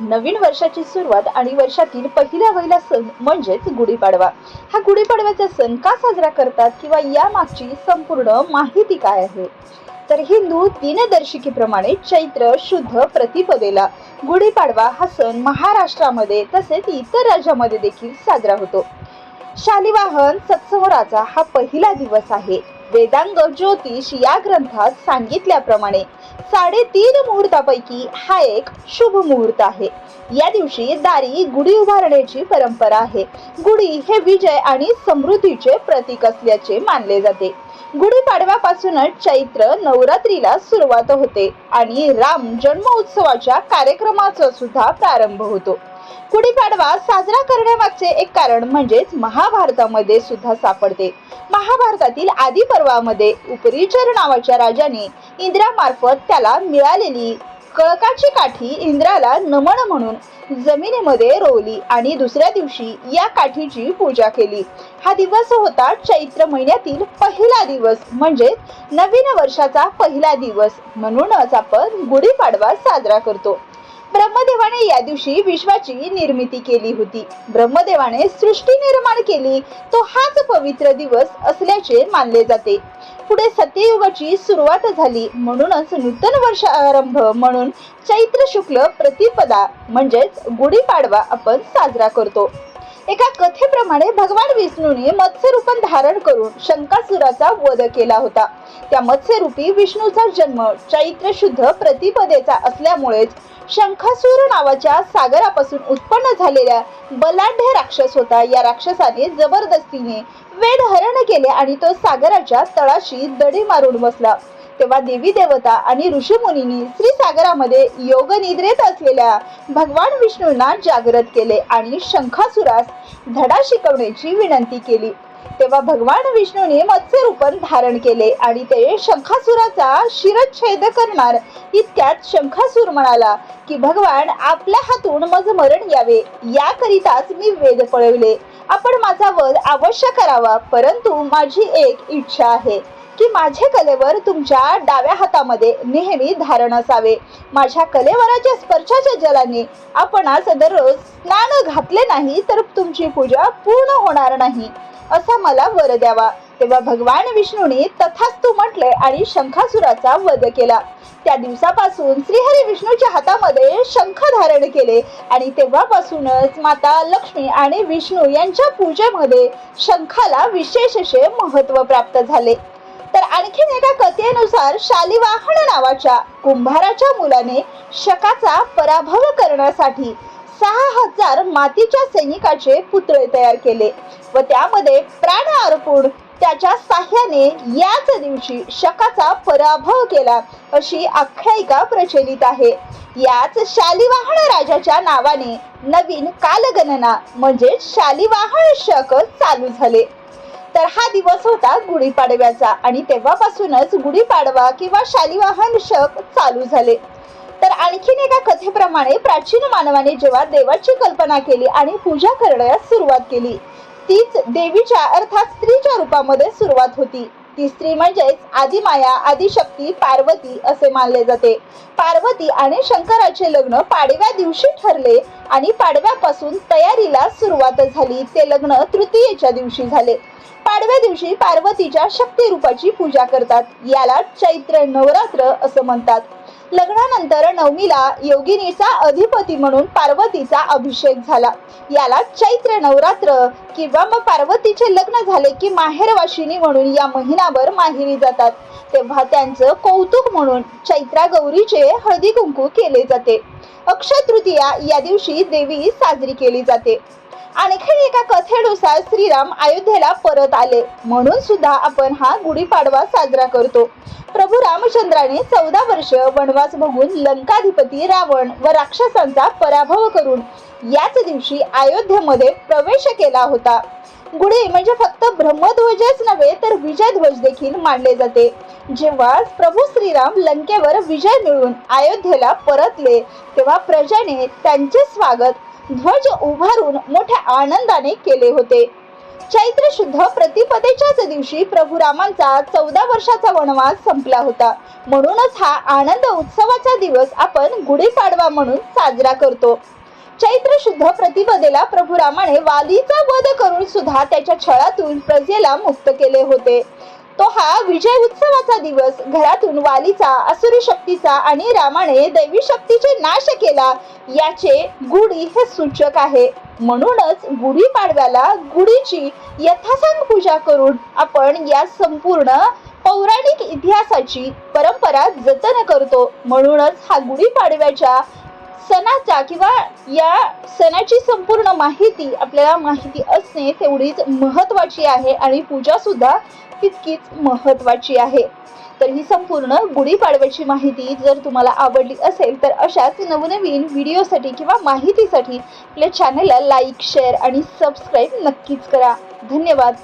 नवीन वर्षाची सुरुवात आणि वर्षातील पहिला वहिला सण म्हणजेच गुढीपाडवा. हा गुढीपाडव्याचा सण का साजरा करतात किंवा या मागची संपूर्ण माहिती काय आहे? तर हिंदू दिनदर्शिकेप्रमाणे चैत्र शुद्ध प्रतिपदेला गुढीपाडवा हा सण महाराष्ट्रामध्ये तसेच इतर राज्यामध्ये देखील साजरा होतो. शालिवाहन सत्सवराचा हा पहिला दिवस आहे. वेदांग ज्योतिष या ग्रंथात सांगितल्याप्रमाणे साडेतीन मुहूर्तापैकी हा एक शुभ मुहूर्त आहे. या दिवशी दारी गुढी उभारण्याची परंपरा आहे. गुढी हे विजय आणि समृद्धीचे प्रतीक असल्याचे मानले जाते. गुढीपाडव्यापासूनच चैत्र नवरात्रीला सुरुवात होते आणि राम जन्म उत्सवाच्या कार्यक्रमाचा सुद्धा प्रारंभ होतो. गुढीपाडवा साजरा करण्यामागचे एक कारण म्हणजेच महाभारतामध्ये सुद्धा सापडते. महाभारतातील आदी पर्वामध्ये उपरिचर नावाच्या राजाने इंद्रामार्फत त्याला मिळालेली कळकाची काठी इंद्राला नमन म्हणून जमिनीमध्ये रोवली आणि दुसऱ्या दिवशी या काठीची पूजा केली. हा दिवस होता चैत्र महिन्यातील पहिला दिवस म्हणजे नवीन वर्षाचा पहिला दिवस. म्हणूनच आपण गुढीपाडवा साजरा करतो. ब्रह्मदेवाने या दिवशी विश्वाची निर्मिती केली होती. ब्रह्मदेवाने सृष्टी निर्माण केली. तो हाच पवित्र दिवस असल्याचे मानले जाते. पुढे सत्ययुगाची सुरुवात झाली. म्हणूनच नूतन वर्ष आरंभ म्हणून चैत्र शुक्ल प्रतिपदा म्हणजेच गुढीपाडवा आपण साजरा करतो. एका कथेप्रमाणे भगवान विष्णूने मत्स्यरूपण धारण करून शंकासुराचा वध केला होता. त्या मत्स्यरूपी विष्णूचा जन्म चैत्र शुद्ध प्रतिपदेचा असल्यामुळेच शंखासूर नावाच्या सागरापासून उत्पन्न झालेल्या बलाढ्य राक्षस होता. या राक्षसाने जबरदस्तीने वेड हरण केले आणि तो सागराच्या तळाशी दडी मारून बसला. तेव्हा देवी देवता आणि ऋषीमुनींनी श्री सागरामध्ये योग निद्रेत असलेल्या भगवान विष्णूंना जागृत केले आणि शंखासुरास धडा शिकवण्याची विनंती केली. तेव्हा भगवान विष्णूने मत्स्य रूपन धारण केले आणि ते शंखासुराचा शिरच्छेद करणार इतक्यात शंखासूर म्हणाला की भगवान आपल्या हातून मज मरण यावे. याकरिताच मी वेद पळवले. आपण माझा वध अवश्य करावा. परंतु माझी एक इच्छा आहे की माझे कलेवर तुमच्या डाव्या हातामध्ये नेहमी धारण असावे. माझ्या कलेवराच्या स्पर्शाच्या जलाने आपण आज दररोज स्नान घातले नाही तर तुमची पूजा पूर्ण होणार नाही असा मला वर द्यावा. तेव्हा भगवान विष्णूने तथास्तु म्हटले आणि शंखासुराचा वध केला. त्या दिवसापासून श्रीहरी विष्णूच्या हातामध्ये शंख धारण केले आणि तेव्हापासूनच माता लक्ष्मी आणि विष्णू यांच्या पूजेमध्ये शंखाला विशेष असे महत्त्व प्राप्त झाले. तर आणखीन एका कथेनुसार शालिवाहन नावाच्या कुंभाराच्या मुलाने शकाचा पराभव करण्यासाठी सहा हजार मातीच्या सैनिकाचे पुतळे तयार केले व त्यामध्ये प्राण अर्पून त्याच्या साह्याने याच दिवशी शकाचा पराभव केला अशी आख्यायिका प्रचलित आहे. याच शालिवाहन राजाच्या नावाने नवीन कालगणना म्हणजे शालिवाहन शक चालू झाले. तर हा दिवस होता गुढीपाडव्याचा आणि तेव्हापासूनच गुढीपाडवा किंवा शालिवाहन शक चालू झाले. तर आणखीन एका कथेप्रमाणे प्राचीन मानवाने जेव्हा देवाची कल्पना केली आणि पूजा करण्यास सुरुवात केली तीच देवीच्या अर्थात स्त्रीच्या रूपामध्ये सुरुवात होती. ती स्त्री म्हणजेच आदिमाया आदिशक्ती पार्वती असे मानले जाते. पार्वती आणि शंकराचे लग्न पाडव्या दिवशी ठरले आणि पाडव्यापासून तयारीला सुरुवात झाली. ते लग्न तृतीयेच्या दिवशी झाले. पाडव्या दिवशी पार्वतीच्या शक्ती रूपाची पूजा करतात. याला चैत्र नवरात्र असं म्हणतात. लग्नानंतर नवमीला योगिनीचा अधिपती म्हणून पार्वतीचा अभिषेक झाला. याला चैत्र नवरात्र किंवा मग पार्वतीचे लग्न झाले की माहेरवाशिनी म्हणून या महिनाभर माहेरी जातात. तेव्हा त्यांचं कौतुक म्हणून चैत्रा गौरीचे हळदी कुंकू केले जाते. अक्षय तृतीया या दिवशी देवी साजरी केली जाते. आणखी एका कथेनुसार श्रीराम अयोध्येला परत आले. म्हणून सुद्धा आपण हा गुढीपाडवा साजरा करतो. प्रभू रामचंद्राने चौदा वर्ष वनवास बघून लंकाधिपती रावण व राक्षसांचा पराभव करून याच दिवशी अयोध्येमध्ये प्रवेश केला होता. गुढी म्हणजे फक्त ब्रह्मध्वजच नव्हे तर विजयध्वज देखील मानले जाते. जेव्हा प्रभू श्रीराम लंकेवर विजय मिळवून अयोध्येला परतले तेव्हा प्रजेने त्यांचे स्वागत ध्वज उभारून मोठ्या आनंदाने केले होते. चैत्र शुद्ध प्रतिपदेच्याच दिवशी प्रभू रामांचा चौदा वर्षाचा वनवास संपला होता. म्हणूनच हा आनंद उत्सवाचा दिवस आपण गुढीपाडवा म्हणून साजरा करतो. चैत्र शुद्ध प्रतिपदेला प्रभू रामाने वालीचा वध करून सुद्धा त्याच्या छळातून प्रजेला मुक्त केले होते. तो हा विजय उत्सवाचा दिवस. घरातून वालीचा असुरी शक्तीचा आणि रामाने दैवी शक्तीचे नाश केला याचे गुढी हे सूचक आहे. म्हणूनच गुढी पाडव्याला गुढीची यथासांग पूजा करून आपण या संपूर्ण पौराणिक इतिहासाची परंपरा जतन करतो. म्हणूनच हा गुढीपाडव्याच्या सणाचा किंवा या सणाची संपूर्ण माहिती आपल्याला माहिती असणे तेवढीच महत्वाची आहे आणि पूजा सुद्धा तितकीच महत्वाची आहे. तर ही संपूर्ण गुढीपाडव्याची माहिती जर तुम्हाला आवडली असेल तर अशाच नवनवीन व्हिडिओसाठी किंवा माहितीसाठी आपल्या चॅनलला लाईक शेअर आणि सबस्क्राईब नक्कीच करा. धन्यवाद.